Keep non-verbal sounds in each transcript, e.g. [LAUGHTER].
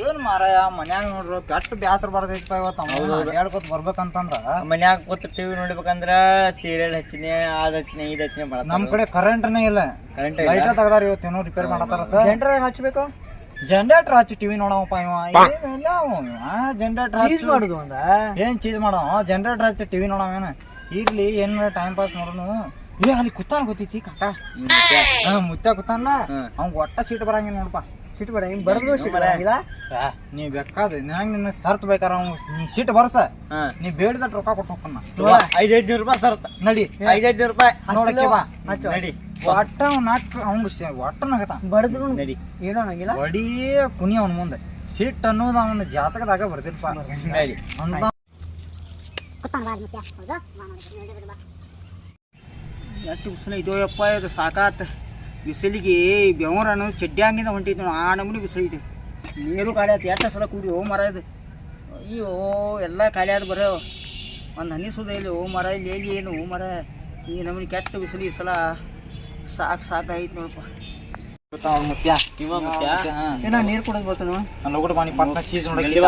ಏನ್ ಮಾರಾಯ ಮನ್ಯಾಗ ನೋಡ್ರು ಕೆಟ್ಟ ಬ್ಯಾಸರ ಬರ್ತೈತಿ ಇವತ್ತು. ಹೇಳ್ಕೊತ ಬರ್ಬೇಕಂತಂದ್ರ. ಮನ್ಯಾಗ ಕೂತ್ ಟಿವಿ ನೋಡ್ಬೇಕಂದ್ರ ಸೀರಿಯಲ್ ಹಚ್ಚಿನಿ ಅದ್ ಹಚ್ಚಿನಿ ಇದ್ ಹಚ್ಚಿನಿ ನಮ್ ಕಡೆ ಕರೆಂಟ್ನೇ ಇಲ್ಲ. ಕರೆಂಟ್ ಲೈಟ್ ತಗದಾರ ಇವತ್ತು ಏನೋ ರಿಪೇರ್ ಮಾಡತ್ತಾರ ಜನರ ಹಚ್ಬೇಕು? ಜನರೇಟರ್ ಹಚ್ಚಿ ಟಿವಿ ನೋಡವಪ್ಪ ಇವ. ಜನರೇಟರ್ ಚೀಸ್ ಮಾಡುದು ಒಂದ? ಏನ್ ಚೀಸ್ ಮಾಡವ ಜನರೇಟರ್ ಹಚ್ಚಿ ಟಿವಿ ನೋಡವೇನ ಇರ್ಲಿ ಏನ್ ಟೈಮ್ ಪಾಸ್ ನೋಡೋನು. ಏ ಅಲ್ಲಿ ಕುತ್ತಾನ ಗೊತ್ತೈತಿ ಕಾಕ. ಮುತ್ತ ಕುತ್ತಾನಲ್ಲ ಹ್ಮ್. ಅವ್ನ್ ಒಟ್ಟ ಸೀಟ್ ಬರಂಗಿಲ್ಲ ನೋಡಪ್ಪ. ಸಿಟ್ ಬೇಡ ಹಿಂಗೆ ಬಡದ್ರು ಸಿಟ್ ಬರಂಗಿಲ್ಲ ನೀ ಬೇಕಾದ ನಂಗೆ ನಿನ್ನ ಸರ್ತ್ ಬೇಕಾರ ಅವ್ನ್ ನೀ ಸಿಟ್ಟು ಬರ್ಸ. ನೀ ಬೇಡದ ರೊಕ್ಕ ಕೊಟ್ಟು ಹೋಗ್ತಾನ. ಐದು ರೂಪಾಯಿ ಸರ್ತ. ನಡಿ. ಐದ್ ರೂಪಾಯಿ. ನೋಡಕ್ಕೆ ಬಾ. ಹಚ್ಚು. ನಡಿ. ಒಟ್ಟ ನಾಟ್ ನಾಕ್ ಅವ್ನ್ ಒಟ್ಟ ನಗತ ಬಡದ್ರು ನಡಿ. ಏನೋ ಅನ್ನಂಗಿಲ್ಲ ಒಡಿ ಕುನಿ ಅವನ ಮುಂದೆ. ಸಿಟ್ ಅನ್ನೋದು ಅವನ ಜಾತಕದಾಗ ಬರ್ದಿಲ್ಪ ನಡಿ. ಅಂತ ಎಷ್ಟು ಬಿಸಿಲು ಇದು ಯಪ್ಪ ಇದು ಸಾಕಾತ್. ಬಿಸಿಲಿಗೆ ಬೆವರ ಚಡ್ಡ್ಯಾಂಗಿಂದ ಚಡ್ಡಿ ಹಂಗಿಂದ ಹೊಂಟೈತಿ ನಾವು ಆ ನಮೂನಿ ಬಿಸಿಲು ಐತಿ ನೀರು ಖಾಲಿ ಆಯ್ತು. ಎಷ್ಟು ಸಲ ಕೂಡಿ ಓ ಮರ ಇದು. ಅಯ್ಯೋ ಎಲ್ಲ ಖಾಲಿ ಆದ ಬರೋ. ಒಂದು ಅನ್ನಿಸೋದೇ ಸುದ ಇಲ್ಲಿ ಓ ಮರ ಇಲ್ಲಿ ಎಲ್ಲಿ ಏನು ಓ ಮರ. ಈ ನಮೂನಿ ಕೆಟ್ಟ ಬಿಸಿಲು ಈ ಸಲ ಸಾಕು ಸಾಕಾಯ್ತು ನೋಡಪ್ಪ. ನೀರು ಕೊಡೋದು ಬರ್ತಾನು ನಾನು ಲಗುಡ್ ಬಾನಿ ಪಟ್ನ ಚೀಸ್ ನೋಡಕ್ಕೆ?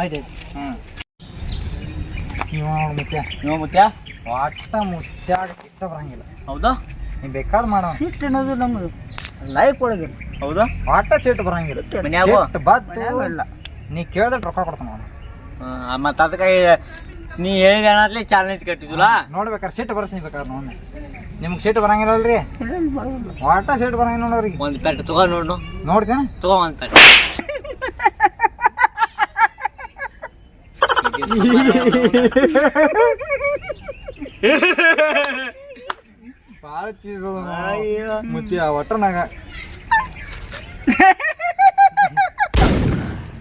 ಆಯ್ತು ಹ್ಞೂ ಇವ ಮುತ್ಯ. ಇವ ಮುತ್ಯ? ಒಟ್ಟ ಸಿಟ್ಟ ಬರಂಗಿಲ್ಲ ಹೌದಾ? ನೀ ಬೇಕಾದ್ ಮಾಡೋ. ಸಿಟ್ಟು ಅನ್ನೋದು ನಮ್ದು ಲೈಫ್ ಒಳಗೆ. ಹೌದಾ? ಆಟ ಸಿಟ್ಟು ಬರಂಗಿಲ್ಲ ಮನ್ಯಾಗು? ಸಿಟ್ಟು ಬದ್ದು ಇಲ್ಲ. ನೀ ಕೇಳಿದ್ರೆ ರೊಕ್ಕ ಕೊಡ್ತಾನ ಅವನು ಮತ್ತೆ ಅದಕ್ಕೆ ನೀ ಹೇಳಿದ ಚಾಲೆಂಜ್ ಕಟ್ಟಿದ್ಲ ನೋಡ್ಬೇಕಾರೆ ಸಿಟ್ಟು ಬರ್ಸಿ ಬೇಕಾದ್ರೆ ನೋಡಿ ನಿಮ್ಗೆ ಸೀಟ್ ಬರಂಗಿಲ್ಲಲ್ರಿ? ಆಟ ಸೀಟ್ ಬರಂಗಿಲ್ಲ ನೋಡ್ರಿ ಒಂದು ಪೆಟ್ ತಗೋ ನೋಡು ನೋಡ್ತೇನೆ. ತಗೋ ಒಂದ್ ಪೆಟ್ [LAUGHS] [LAUGHS] ಭಾಳ ಚೀಸ್ ಅಯ್ಯೋ. ಆ ಒಟ್ಟ ನಾಗ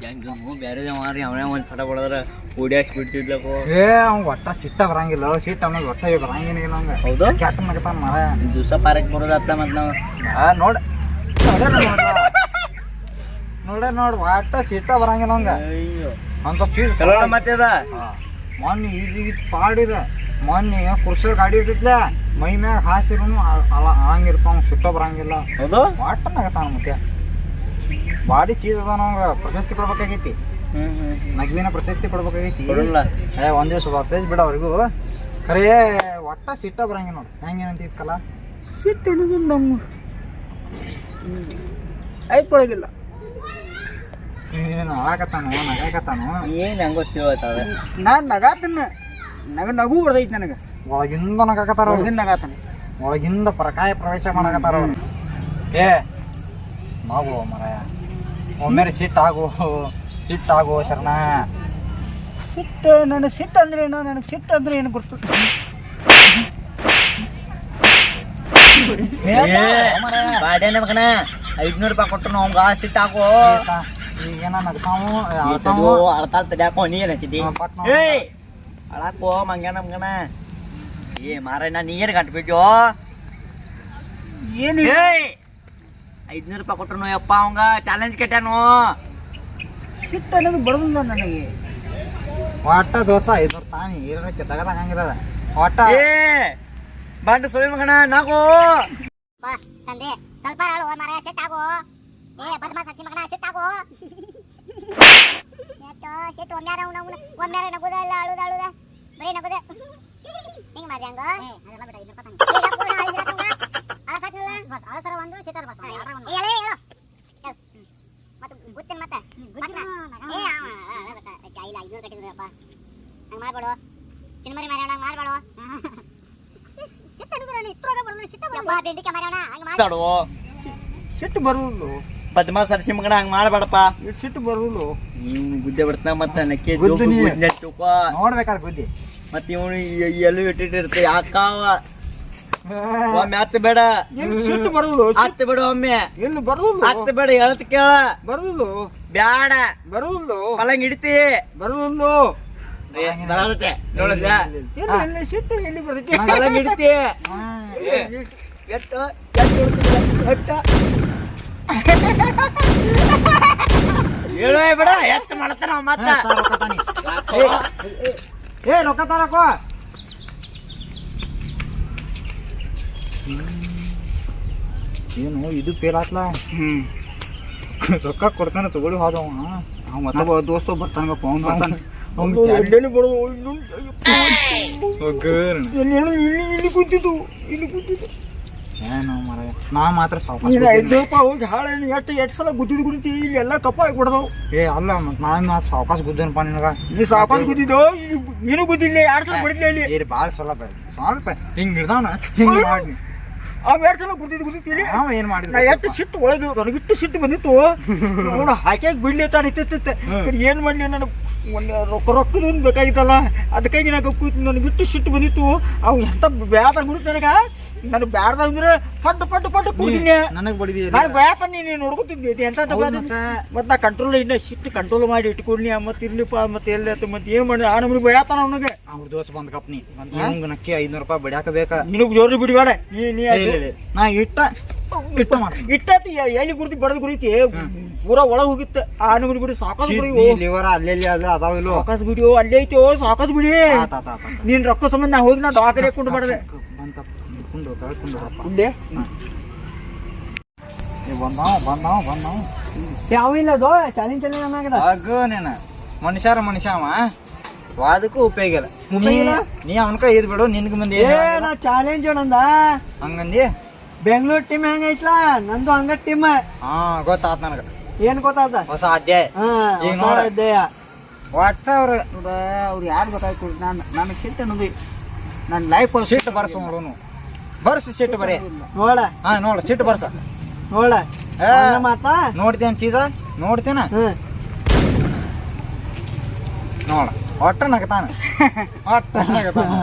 ಹೆಂಗ ಬೇರೆ ಮಾರಿ ಅವನೇ ಒಂದು ಫಟ ಹೊಡೆದ್ರ ಓಡ್ಯಾಸ್ ಬಿಡ್ತಿದ್ಲಪ್ಪ. ಏ ಅವ್ನ್ ಒಟ್ಟ ಸಿಟ್ಟ ಬರಂಗಿಲ್ಲ. ಸಿಟ್ಟು ಅನ್ನೋದು ಒಟ್ಟ ಬರಂಗಿಲ್ಲ ಹೌದು? ಕೆಟ್ಟ ನಗತಾನ ಮರ ದಿವಸ ಪಾರಕ್ ಬರೋದತ್ತ ಮತ್ತೆ ನಾವು. ಆ, ನೋಡ. ನೋಡ ನೋಡ್ ಒಟ್ಟ ಸಿಟ್ಟ ಬರಂಗಿಲ್ಲ ಹಂಗ ಅಯ್ಯೋ. ಅಂತ ಚೀಸ್ ಚಲೋ ಮತ್ತೆ ಮೊನ್ನೆ ಈಗ ಪಾಡಿರ ಮೊನ್ನೆ ಕುರ್ಸರ್ ಗಾಡಿ ಇಟ್ಟಿದ್ದೆ ಮೈ ಮ್ಯಾಗ ಹಾಸಿರು ಹಂಗಿರ್ಪ ಅವ್ನು ಸುಟ್ಟ ಬರಂಗಿಲ್ಲ ಹೌದು? ಒಟ್ಟ ನಗತಾನ ಮತ್ತೆ. ಬಾಡಿ ಚೀಸ್ ಅದ ನಂಗೆ ಪ್ರಶಸ್ತಿ ಕೊಡ್ಬೇಕಾಗೈತಿ. ನಗ್ವಿನ ಪ್ರಶಸ್ತಿ ಕೊಡ್ಬೇಕಾಗೈತಿ. ಏ ಒಂದ್ ದಿವಸ ಬರ್ತೈತಿ ಬಿಡ ಅವ್ರಿಗೂ. ಖರೇ ಒಟ್ಟ ಸಿಟ್ಟ ಬರಂಗಿಲ್ಲ ನೋಡಿ. ಹೆಂಗೇನಂತಿತ್ತಲ್ಲ? ಸಿಟ್ಟು ಅನ್ನೋದು ನಮ್ಮ ಐಕೊಳಗಿಲ್ಲ ಏನು ಅಳಾಕತ್ತಾನು ನಗಾಕತ್ತಾನು? ಏನು ಹೆಂಗೋ ಗೊತ್ತಿವತ್ತದ ನಾನು ನಗಾತನ ನಗ ನಗು ಬರ್ತೈತಿ ನನಗೆ. ಒಳಗಿಂದ ನಗಾಕತ್ತಾರ ಒಳಗಿಂದ ಆಗತ್ತಾನೆ ಒಳಗಿಂದ ಪರಕಾಯ ಪ್ರವೇಶ ಮಾಡಕತ್ತಾರ ಏ ನಾವು ಮರಾಯ. ಒಮ್ಮೆ ಸಿಟ್ಟಾಗು ಸಿಟ್ಟಾಗು ಶರಣ. ಸಿಟ್ಟು ನನಗೆ ಸಿಟ್ಟು ಅಂದ್ರೆ ಏನು? ನನಗೆ ಸಿಟ್ಟು ಅಂದ್ರೆ ಏನು ಗೊತ್ತು? ಐದ್ನೂರು ರೂಪಾಯಿ ಕೊಟ್ಟರು ಸಿಟ್ ಈಗ ಈಗೇನ ನಗಸಾವು? ಅಳ್ಸಾವು. ಅಳ್ತಾ ತಡ್ಯಾಕೋ ನೀ ಏನ್ ಅಳಾಕೋ ಮಂಗನ ಮಗನ ಏ ಮಾರಣ್ಣ ನೀ ಏನ್ ಗಂಟ್ಬಿಟ್ಟು ಏನು ಐದ್ನೂರು ರೂಪಾಯಿ ಕೊಟ್ರು ಯಪ್ಪ ಅವಂಗ ಚಾಲೆಂಜ್ ಕೆಟ್ಟನು ಸಿಟ್ಟು ಅನ್ನೋದು ಬರೋದಿಲ್ಲ ನನಗೆ. ಒಟ್ಟ ದೋಸ ಐದ್ನೂರು ತಾನಿ ತಗದ ತಗದಂಗಿರದ ಒಟ್ಟ ಏ! ಬಂಡ ಸುಳಿ ಮಗಣ ನಾಗೋ! ತಂದೆ ಸ್ವಲ್ಪ ಹೇಳು ಮರ ಸೆಟ್ ಆಗು ಏ ಬದ್ಮಾ ಸಸಿ ಮಗಣ ಸೆಟ್ ಆಗು ಎಷ್ಟೋ ಸೆಟ್ ಒಮ್ಮ್ಯಾರ ಅವ್ನ ಅವ್ನ ಒಮ್ಮ್ಯಾರ ನಗುದ ಇಲ್ಲ ಅಳುದ ಅಳುದ ಬರೀ ನಗುದ. ಹಿಂಗ್ ಮಾಡಿ ಹಂಗ? ಅಳಸರ ಒಂದು ಸಿಟ್ಟರ್ ಬಸ್ ಹೇಳ. ಹೇಳು. ಮತ್ತೆ ಗುತ್ತಿನ ಮತ್ತೆ? ಏ ಇಲ್ಲ ಐನೂರು ಕಟ್ಟಿದ್ರಪ್ಪ. ಹಂಗ ಮಾಡ್ಬೇಡು. ಚಿನ್ಮರಿ ಮಾರ್ಯಾಣ ಹಂಗ ಮಾಡ್ಬೇಡು. ಸಿಟ್ಟು ಅನುಗ್ರಹ ಇತ್ರಾಗ ಬರೋಣ ಸಿಟ್ಟ ಬರೋಣ ಬೆಂಡಿಕೆ ಮಾರ್ಯಾಣ ಹಂಗೆ ಮಾಡಿ. ಮಾತಾಡು ಸಿಟ್ಟು ಬರುವುದು ಬದ್ಮಾಸ್ ಹರ್ಸಿ ಮಗನ ಹಂಗ ಮಾಡ್ಬೇಡಪ್ಪ. ಸಿಟ್ಟು ಬರುವುದು ನೀವು ಗುದ್ದೆ ಬಿಡ್ತಾನ ಮತ್ತ ನಕ್ಕೆ ಗುದ್ದು ನೀ. ನೆಟ್ಟುಕೋ ನೋಡ್ಬೇಕಾದ್ರೆ ಬುದ್ಧಿ ಮತ್ತ ಇವನು ಎಲ್ಲೂ ಇಟ್ಟಿಟ್ಟಿರ್ತೆ ಯಾಕಾವ ಒಮ್ಮೆ ಹತ್ತು ಬೇಡ. ಸುಟ್ಟು ಸಿಟ್ಟು ಬರುವುದು ಹತ್ತು ಬೇಡ ಒಮ್ಮೆ. ಎಲ್ಲಿ ಹತ್ತು ಬೇಡ ಹೇಳತ್ ಕೇಳ. ಬರುವುದು ಬ್ಯಾಡ. ಬರುವುದು ಪಲಂಗ್ ಹಿಡಿತಿ. ಏ, ಬರತ್ತೆ ನೋಡಿದ್ಯಾ ಎಲ್ಲಿ ಎಲ್ಲಿ ಸಿಟ್ಟು ಎಲ್ಲಿ ಬರ್ತೈತಿ ಪಲಂಗ್ ಹಿಡಿತಿ. ಎಟ್ಟ ಎಟ್ಟು ಬಿಡ ಎತ್ತ ಮಾಡ್ತಾನ ಮತ್ತ ಏ ರೊಕ್ಕ ತರಕೋ ಏನು ಇದು ಫೇಲ್ ಆತ್ಲ ಹ್ಮ್ ರೊಕ್ಕ ಕೊಡ್ತಾನೆ ತಗೊಳ್ಳಿ ಹೋದವ ಅವ ಮತ್ತೊಬ್ಬ ದೋಸ್ತ ಅವ್ನು ಬರ್ತಾನೆ ಒಗ್ಗರ್ಣ. ಇಲ್ಲಿ ಕೂತಿದ್ದು ಇಲ್ಲಿ ಕೂತಿದ್ದು ಏನೋ ಮಾರಾಯ ನಾ ಮಾತ್ರ ನೀನು ರೂಪಾಯಿ ಹೋಗಿ ಹಾಳೆ ಎಷ್ಟು ಎಷ್ಟು ಸಲ ಗುದ್ದಿ ಇಲ್ಲಿ ಎಲ್ಲ ಕಪ್ಪಾಗಿ ಆಗಿಬಿಡ್ದವು ಏ ಅಲ್ಲ ಮತ್ ನಾನು ಮಾತ್ರ ಸಾವ್ಕಾಸ್ ಗುದ್ದೇನಪ್ಪ ನಿನಗ. ನೀ ಸಾಕೊಂಡು ಗುದ್ದಿದ್ದು ನೀನು ಗುದ್ದಿಲ್ಲ ಎರಡು ಸಲ ಬಡಿದ್ಲೆ ಇಲ್ಲಿ? ಏರಿ ಭಾಳ ಸ್ವಲ್ಪ ಸ್ವಲ್ಪ ಹಿಂಗ್ ಹಿಡ್ದಾನ? ಹಿಂಗ್ ಮಾಡಿ ಅವ್ ಎರಡು ಸಲ ಗುದ್ದಿತ್ತಿಲ್ಲಿ ಅವ ಏನ್ ನಾ ಮಾಡಿದ ಎಷ್ಟು ಸಿಟ್ಟು ಒಳಗೆ ನನಗಿಟ್ಟು ಸಿಟ್ಟು ಬಂದಿತ್ತು. ನೋಡು ಹಾಕ್ಯಾಗ ಬಿಡ್ಲಿ ಅಂತ ಅನಿಸ್ತಿತ್ತು ಏನು ಮಾಡಲಿ ನನಗೆ ಒಂದು ರೊಕ್ಕ ರೊಕ್ಕದ ಬೇಕಾಗಿತ್ತಲ್ಲ ಅದಕ್ಕಾಗಿ ನನಗೆ ಕೂತು ನನಗಿಟ್ಟು ಸಿಟ್ಟು ಬಂದಿತ್ತು. ಅವ್ ಎಂತ ಬ್ಯಾದ ಬಿಡುತ್ತೆ ನನಗೆ? ನನಗೆ ಬ್ಯಾಡ್ದ ಅಂದ್ರೆ ಪಟ್ಟು ಪಟ್ಟು ಪಟ್ಟು ಕುಡಿದಿನಿ ನನಗೆ ಬಡಿದಿ ನಾನು ಬ್ಯಾತ ನೀನು ನೋಡ್ಕೊತಿದ್ದೆ. ಎಂತ ಮತ್ತೆ? ನಾ ಕಂಟ್ರೋಲ್ ಇನ್ನ ಸಿಟ್ಟು ಕಂಟ್ರೋಲ್ ಮಾಡಿ ಇಟ್ಕೊಂಡಿ ಮತ್ತೆ ಇರ್ಲಿಪ್ಪ ಮತ್ತೆ ಎಲ್ಲಿ ಮತ್ತೆ ಏನು ಮಾಡಿ ಆ ನಮ್ಗೆ ಬ್ಯಾತ ಅವನಿಗೆ. ಅವ್ರ ದೋಸ್ತ ಬಂದ್ ಕಪ್ನಿ ನಂಗೆ ನಕ್ಕಿ ಐನೂರು ರೂಪಾಯಿ ಬಡಿಯಾಕ ಬೇಕ ನಿನಗೆ ಜೋರು ಬಿಡಬೇಡ. ನೀ ನೀ. ನಾ ಇಟ್ಟ ಇಟ್ಟ ಇಟ್ಟತಿ ಎಲ್ಲಿ ಗುರುತಿ ಬಡದ್ ಗುರಿತಿ. ಪೂರಾ ಒಳಗೆ ಹೋಗಿತ್ತು. ಆ ನಮ್ಗೆ ಬಿಡಿ ಸಾಕಸ್ ಬಿಡಿ. ಲಿವರ್ ಅಲ್ಲೆಲ್ಲಿ ಅದ ಅದಾವಿಲ್ಲ ಸಾಕಸ್ ಬಿಡಿ ಅಲ್ಲೇ ಐತಿ ಸಾಕಸ್ ಬಿಡಿ. ನೀನ್ ರೊಕ್ಕ ಸಂಬಂಧ ನಾ ಹೋಗಿ ನಾ ಡಾಕ್ಟರ್ ಹಾಕೊಂಡು ಮಾಡಿದೆ ಕಳ್ಕೊಂಡು ಇಲ್ಲೇ ಬಂದಾವ ಬಂದಾವ ಬಂದಾವ ಯಾವ ನೀನ. ಮನುಷ್ಯರ ಮನುಷ್ಯ ಅವ. ವಾದಕ್ಕೂ ಉಪಯೋಗ ಇಲ್ಲ. ನೀ- ಅವನಕ ಅವನ್ಕ ಇದ್ ಬಿಡು ನಿನ್ಗ ಮಂದಿ ನಾ ಚಾಲೆಂಜ್ ನಂದ? ಹಂಗಂದಿ? ಬೆಂಗಳೂರು ಟೀಮ್ ಹೆಂಗೈತ್ಲಾ ನಂದು ಹಂಗ ಟೀಮ್ ಹಾ ಗೊತ್ತಾತ್ ನನಗ. ಏನ್ ಗೊತ್ತಾತ? ಹೊಸ ಅಧ್ಯಾಯ. ಹೊಸ. ಅಧ್ಯಾಯ. ಒಟ್ಟ ಅವ್ರ ಅವ್ರು ಯಾರು ಗೊತ್ತಾಯ್ತು ನಾನು ನನಗೆ ಸಿಟ್ಟು ಅನ್ನೋದು ನನ್ನ ಲೈಫ್ ಸಿಟ್ಟು ಬರ್ಸ ನೋಡುನು ಬರ್ಸ ಸಿಟ್ಟು ಬರೀ. ನೋಡ. ಹಾ ನೋಡ ಸಿಟ್ಟು ಬರ್ಸ. ನೋಡ. ನೋಡ್ತೇನೆ ಹಂಗ ಮಾತಾ ನೋಡ್ತೇನ್ ಚೀಸ ನೋಡ್ತೇನ? ಹ್ಮ್. ನೋಡ ಒಟ್ಟ ನಗತಾನ. ಒಟ್ಟ ನಗತಾನ.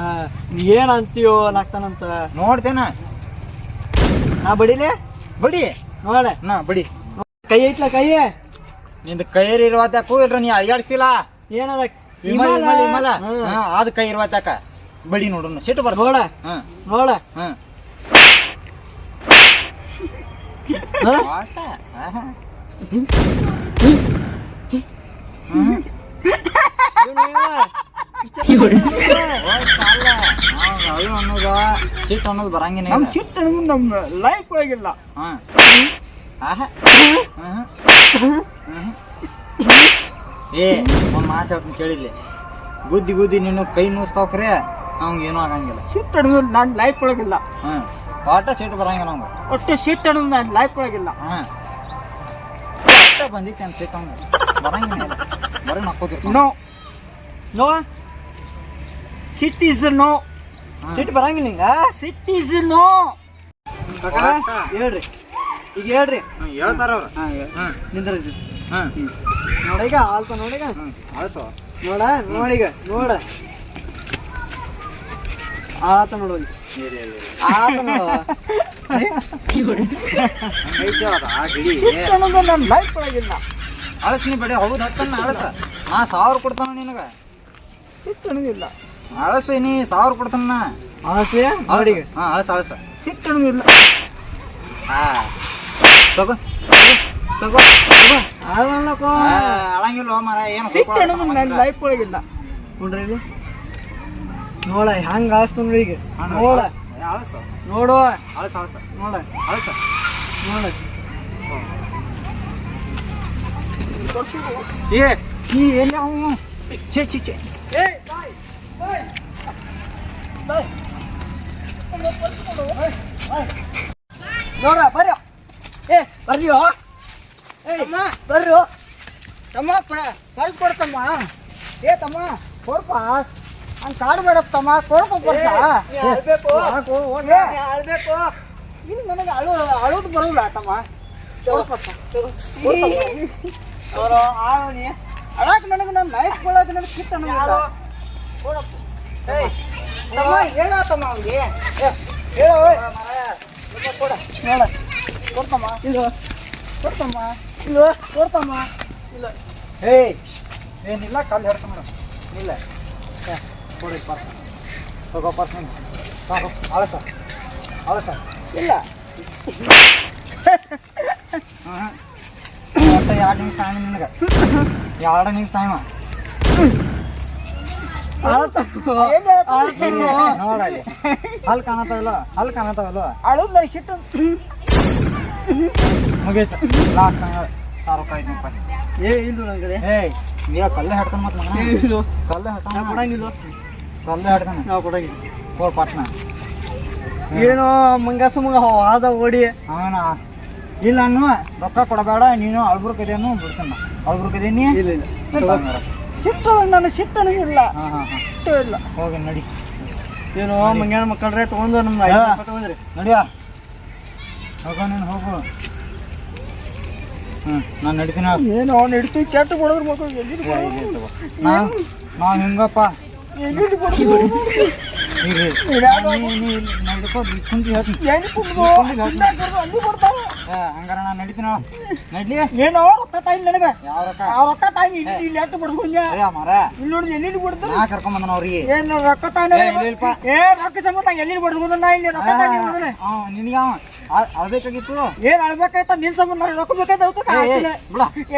ಏನ್ ಅಂತೀಯೋ ನಗ್ತಾನಂತ. ನೋಡ್ತೇನ? ನಾ ಬಡಿಲೆ? ಬಡಿ. ನೋಡ. ನಾ ಬಡಿ. ಕೈ ಐತ್ಲ ಕೈ? ನಿಂದ ಕೈಯರ್ ಇರುವತ್ತಾಕು ಇಲ್ರ ನೀ ಅಯ್ಯಾಡ್ಸಿಲ್ಲ ಏನದ? ಅದ ವಿಮಲ್? ವಿಮಲ ಹ್ಮ್. ಹಾ ಅದ್ ಕೈ ಇರುವತ್ತಾಕ ಬಡಿ ನೋಡ್ರಿ ಸಿಟ್ಟು ಬರ್ಸ. ನೋಡ. ಹಾ ನೋಡ. ಹಾ ಹಾ? ಒಟ್ಟ ಆಹಾ. ಇವ್ನ್ ಏನ? ಒಟ್ಟ ಅಲ್ಲ ನಾವ್ ಅಳು ಅನ್ನೋದ ಸಿಟ್ಟು ಅನ್ನೋದು ಬರಂಗಿಲ್ಲ ಸಿಟ್ಟು ಅನ್ನೋದು ನಮ್ಮ ಲೈಫ್ ಒಳಗಿಲ್ಲ. ಏ ಒಂದ್ ಮಾತು ಹೇಳ್ತೀನಿ ಕೇಳಿಲ್ಲ ಗುದ್ದಿ ಗುದ್ದಿ ನೀನು ಕೈ ಮುಗಿಸ್ತಾವ್ರೆ ಅವ್ನಿಗೆ ಏನೂ ಆಗಂಗಿಲ್ಲ. ಸಿಟ್ಟು ಅನ್ನೋದು ನನ್ನ ಲೈಫ್ ಒಳಗಿಲ್ಲ. ಹ್ಮ್. ಒಟ್ಟ ಸೀಟ್ ಬರಂಗಿಲ್ಲ ಅವ್ನಿಗೆ ಒಟ್ಟು ಸೀಟ್ ಅನ್ನೋದು ನನ್ನ ಲೈಫ್ ಒಳಗಿಲ್ಲ. ಹಾಂ. ಬಂದಿತ್ತು ಅಂತ ಸೀಟ್ ಅವ್ನು ಬರಂಗಿಲ್ಲ ಬರೀ ನಕ್ಕೋತಿರ್ತಾನ. ನೋ ನೋ ಸಿಟ್ ಈಸ್ ನೋ ಸಿಟ್ ಬರಂಗಿಲ್ಲ ಹಿಂಗ ಸಿಟ್ ಈಸ್ ನೋ ಕಾಕಾರ ಹೇಳ್ರಿ. ಈಗ ಹೇಳ್ರಿ. ಹೇಳ್ತಾರ ಅವ್ರು. ಹ್ಮ್ ನಿಂದ್ರಿ. ಹ್ಮ್ ನೋಡೀಗ ಆಲ್ತ ನೋಡೀಗ? ಹ್ಮ್ ನೋಡಿ ನೋಡ ನೋಡೀಗ ನೋಡ. ಆತ ನೋಡು ನನ್ನ ಲೈಫ್ ಒಳಗಿಲ್ಲ. ಅಳಸ್ನಿ ಬಡಿ ಹೌದು ಹತ್ತನ್ನ ಅಳಸ. ನಾ ಸಾವಿರ ಕೊಡ್ತಾನ ನಿನಗ. ಸಿಟ್ಟು ಅಳಸ ನೀ ಸಾವಿರ ಕೊಡ್ತಾನ ಅಳಸ. ಹಾ ಅಳಸ ಅಳಸ. ಸಿಟ್ಟು ಅನ್ನೋದಿಲ್ಲ ಹಾ. ತಗೋ ತಗೋ ಅಳಂಗಿಲ್ಲ ಮಾರ ಏನು ಸಿಟ್ಟು ಅನ್ನೋದು ನನ್ನ ಲೈಫ್ ಒಳಗಿಲ್ಲ. ನೋಡ್ರಿ ನೋಡ ಹೆಂಗ ಆಸ್ತ ನೋಡ್ರಿ ಈಗ. ನೋಡ ಅಳಸ ನೋಡು. ಅಳಸ ಅಳಸ ನೋಡ. ಅಳಸ ನೋಡ. ಏ ನೀ ಎಲ್ಲಿ ಅವ ಛೇ ಛೇ ಛೇ. ನೋಡ ಬರ್ರಿ. ಏ ಬರ್ರಿಯೋ ಏಯ್ ಬರ್ರಿ ತಮ್ಮ ಪರ್ಸ್ ಕೊಡ್ತಮ್ಮ ಏ ತಮ್ಮ ಕೊಡ್ಪ. ಹಂಗೆ ಕಾಡ್ಬೇಡಪ್ಪ ತಮ್ಮ ಕೊಡ್ಕೊ ಪರ್ಸ ಅಳ್ಬೇಕು. ಹೋಗಿ ಅಳ್ಬೇಕು. ಇನ್ನು ನನಗೆ ಅಳು ಅಳೋದು ಬರೋಲ್ಲ ತಮ್ಮ ಕೊಡ್ಪಪ್ಪ ಅವರು ಆವಣಿ ಅಳಾಕ ನನಗೆ ನನ್ನ ಲೈಫ್ ಒಳಗೆ ನನಗೆ ಕಿತ್ತ ಯಾರು ಕೊಡಪ್ಪ ಏಯ್ ತಮ್ಮ ಹೇಳ ತಮ್ಮ ಅವ್ನಿಗೆ. ಹೇಳ ಕೊಡ. ನೋಡ ಕೊಡ್ತಮ್ಮ. ಇದು ಕೊಡ್ತಮ್ಮ. ಇದು ಕೊಡ್ತಮ್ಮ. ಇಲ್ಲ. ಏಯ್ ಏನಿಲ್ಲ ಕಲ್ಲು ಹೇಳ್ತ ಮೇಡಮ್ ಇಲ್ಲ. ಏ, ಕೊಡಿ ಪರ್ಸ್ ತಗೋ ಪರ್ಸ್ ಸಾಕು. ಅಳಸ ಅಳಸ ಇಲ್ಲ. ಒಟ್ಟು ಎರಡು ನಿಮಿಷ ಟೈಮ್ ನಿನಗೆ. ಎರಡು ನಿಮಿಷ ಟೈಮ? ನೋಡಲ್ಲಿ ಹಲ್ ಕಾಣತಾವಲ್ಲ ಹಲ್ ಕಾಣತಾವಲ್ಲ ಅಳುದ್ ಸಿಟ್ಟು ಮುಗೀತು. ಲಾಸ್ಟ್ ಟೈಮ್ ಸಾವಿರ ರೂಪಾಯಿ ಏ ಇಲ್ಲ ನನ್ನ ಕಡೆ ಏಯ್ ನೀರ ಕಲ್ಲೆ ಹಾಡ್ತಾನ ಮತ್ತೆ ಕಲ್ಲೇ ಹಾಡ್ತಾನ ಕೊಡಂಗಿಲ್ಲ ನಾವು ಕೊಡಂಗಿಲ್ಲ. ಹೋಗ್ ಪಟ್ನ ಏನೋ ಮಂಗಾಸು ಮಗ ಆದ ಓಡಿ. ಅವನ ಇಲ್ಲ ಅನ್ನು ರೊಕ್ಕ ಕೊಡಬೇಡ ನೀನು ಅಳ್ಬುರ್ ಕದೇನು ಬಿಡ್ತಾನ. ಅಳ್ಬುರ್ ಕದೇನಿ. ಇಲ್ಲ ಇಲ್ಲ. ಸಿಟ್ಟು ನನ್ನ ಸಿಟ್ಟನು ಇಲ್ಲ. ಹಾಂ ಹಾಂ ಹಾಂ. ಸಿಟ್ಟು ಇಲ್ಲ. ಹೋಗಿ ನಡಿ. ಏನು ಮಂಗ್ಯಾನ ಮಕ್ಕಳ್ರೆ ತಗೊಂಡು ನಮ್ಮ ತಗೊಂಡ್ರಿ. ನಡಿಯ? ಹೋಗ ನೀನು ಹೋಗು. ಹ್ಞೂ ನಾನು ನಡಿತೀನಿ. ಏನೋ ನಡೀತು ಕೆಟ್ಟು ಕೊಡೋದ್ರ ಮಕ್ಕಳು ಎಲ್ಲಿ ನಾನು ಹಿಂಗಪ್ಪ ಎಲ್ಲಿ ಎಲ್ಲಿ ಹಂಗಾರ ನಾನು ನಡಿತೀನಿ ನಡ್ಲಿ ಏನೋ ರೊಕ್ಕ ತಾಯಿ ನನಗೆ ಯಾವ ರೊಕ್ಕ ಆ ರೊಕ್ಕ ತಾಯಿ ಇಲ್ಲಿ ಎಟ್ಟು ಮರ ಇಲ್ಲಿ ನೋಡಿ ಎಲ್ಲಿ ಬಿಡ್ತು ನಾ ಕರ್ಕೊಂಬಂದನ ಅವ್ರಿಗೆ ಏನ್ ರೊಕ್ಕ ತಾಯಿ ಏ, ರೊಕ್ಕ ಸಂಬಂಧ ಎಲ್ಲಿ ಬಡ್ಕೊಂಡ ನಾ ಇಲ್ಲಿ ರೊಕ್ಕ ತಾಯಿ ನಿನಗೆ ಅಳ್ಬೇಕಾಗಿತ್ತು ಏನ್ ಅಳ್ಬೇಕಾಯ್ತ ನಿನ್ ಸಂಬಂಧ ರೊಕ್ಕ ಬೇಕಾಯ್ತು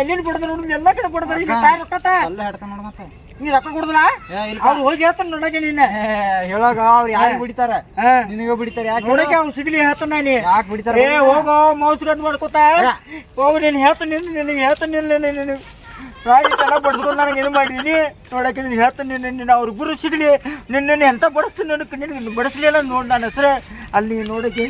ಎಲ್ಲಿ ಬಡ್ದ ನೋಡಿ ಎಲ್ಲ ಕಡೆ ಬಡ್ದಾರ ತಾಯಿ ರೊಕ್ಕ ತಾ. ಅಲ್ಲೇ ಹೇಳ್ತಾನ ನೀ ರೊಕ್ಕ ಕೊಡುದಲ್ಲ ಅವ್ರು ಹೋಗಿ ಹೇಳ್ತಾನೆ ನೋಡಕ್ಕೆ ನಿನ್ನ. ಹೇಳೋಕ ಹೇಳೋಗ ಅವ್ರು ಯಾರಿಗೆ ಬಿಡ್ತಾರ. ನಿನಗೆ ಬಿಡ್ತಾರೆ ಯಾಕೆ? ನೋಡಕ್ಕೆ ಅವ್ನು ಸಿಗ್ಲಿ ಹೇಳ್ತಾನ ನೀ ಯಾಕೆ ಬಿಡ್ತಾರ ಏ ಹೋಗೋ ಅಂತ ಮಾಡ್ಕೋತ? ಹೋಗು ನೀನು ಹೇಳ್ತಾನೆ ನಿನಗೆ ಹೇಳ್ತಾನೆ ನಿನ್ನ ನಿನ್ನ ಎಲ್ಲ ಬಡ್ಸ್ಕೊಂಡು ನನಗೆ ಇದು ಮಾಡಿದೀನಿ ನೋಡಕ್ಕೆ ನೀನು ಹೇಳ್ತಾನೆ ನಿನ್ನ ನಿನ್ನ ಗುರು ಸಿಗಲಿ. ನಿನ್ನ ಎಂತ ಬಡಿಸ್ತೀನಿ ನನಗೆ? ನಿನ್ನ ಬಡಿಸ್ಲಿಲ್ಲ ನೋಡಿ ನನ್ನ ಹೆಸರೇ. ಅಲ್ಲಿ ನೋಡಕ್ಕೆ